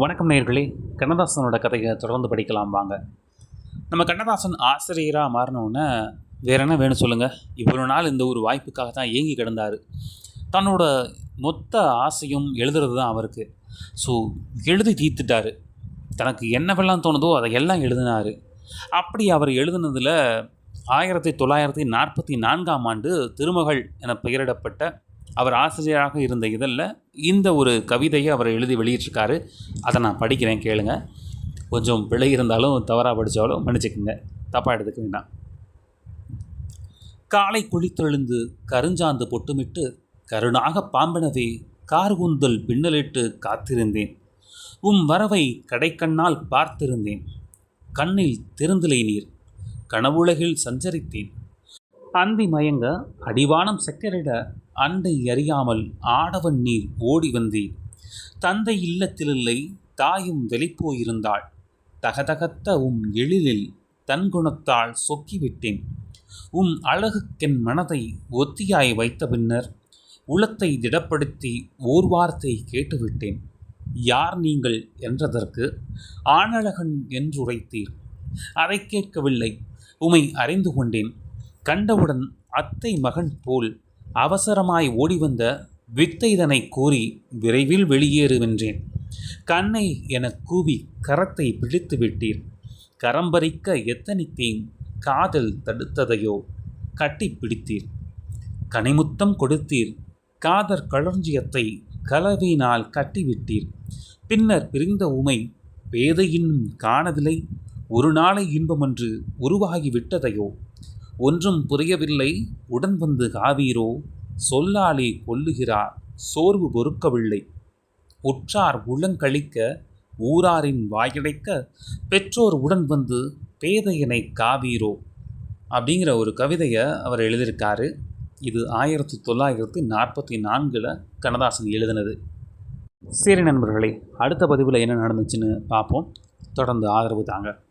வணக்கம் நேர்களே. கண்ணதாசனோட கதையை தொடர்ந்து படிக்கலாம் வாங்க. நம்ம கண்ணதாசன் ஆசிரியராக மாறினோன்னே வேற என்ன வேணும் சொல்லுங்கள் இவ்வளோ நாள் இந்த ஒரு வாய்ப்புக்காக தான் ஏங்கி கிடந்தார். தன்னோட மொத்த ஆசையும் எழுதுறது தான் அவருக்கு. ஸோ எழுதி தீர்த்துட்டார். தனக்கு என்னவெல்லாம் தோணுதோ அதை எல்லாம் எழுதினார். அப்படி அவர் எழுதுனதில் ஆயிரத்தி தொள்ளாயிரத்தி நாற்பத்தி நான்காம் ஆண்டு திருமகள் என பெயரிடப்பட்ட அவர் ஆசிரியராக இருந்த இதழில் இந்த ஒரு கவிதையை அவர் எழுதி வெளியிட்டிருக்காரு. அதை நான் படிக்கிறேன் கேளுங்க. கொஞ்சம் பிழை இருந்தாலும் தவறாக படித்தாலும் மன்னிச்சுக்குங்க. தப்பாக எடுத்துக்க வேண்டாம். காலை குளித்தெழுந்து கருஞ்சாந்து பொட்டுமிட்டு கருணாக கார் கார்குந்தல் பின்னலிட்டு காத்திருந்தேன். உம் வரவை கடைக்கண்ணால் பார்த்திருந்தேன். கண்ணில் திருந்தலை நீர் கனவுலகில் சஞ்சரித்தேன். அந்தி மயங்க அடிவானம் செக்கரிட அண்டை அறியாமல் ஆடவன் நீர் ஓடி வந்தேன் தந்தை இல்லத்திலில்லை தாயும் வெளிப்போயிருந்தாள். தகதகத்த உம் எழிலில் தன்குணத்தால் சொக்கிவிட்டேன். உம் அழகுக்கென் மனதை ஒத்தியாய் வைத்த பின்னர் உளத்தை திடப்படுத்தி ஓர் வார்த்தை கேட்டுவிட்டேன். யார் நீங்கள் என்றதற்கு ஆணழகன் என்றுரைத்தீர். அதை கேட்கவில்லை. உமை அறிந்து கொண்டேன். கண்டவுடன் அத்தை மகன் போல் அவசரமாய் ஓடிவந்த வித்தைதனை கூறி விரைவில் வெளியேறுவென்றேன் கண்ணை எனக் கூவி கரத்தை பிடித்து விட்டீர். கரம்பரிக்க எத்தனித்தேன்? காதல் தடுத்ததையோ கட்டி பிடித்தீர். கனிமுத்தம் கொடுத்தீர். காதற் களஞ்சியத்தை கலவினால் கட்டிவிட்டீர் பின்னர் பிரிந்த உமை பேதையின் காணவில்லை ஒரு நாளை இன்பமன்று உருவாகிவிட்டதையோ ஒன்றும் புரியவில்லை. உடன் வந்து காவீரோ சொல்லாலே கொல்லுகிறார் சோர்வு பொறுக்கவில்லை. உற்றார் உளங்கழிக்க ஊராரின் வாயடைக்க பெற்றோர் உடன் வந்து பேதையனை காவீரோ அப்படிங்கிற ஒரு கவிதையை அவர் எழுதியிருக்காரு. இது ஆயிரத்தி தொள்ளாயிரத்தி நாற்பத்தி நான்கில் கண்ணதாசன் எழுதினது. சரி நண்பர்களே அடுத்த பதிவில் என்ன நடந்துச்சுன்னு பார்ப்போம். தொடர்ந்து ஆதரவு தாங்க.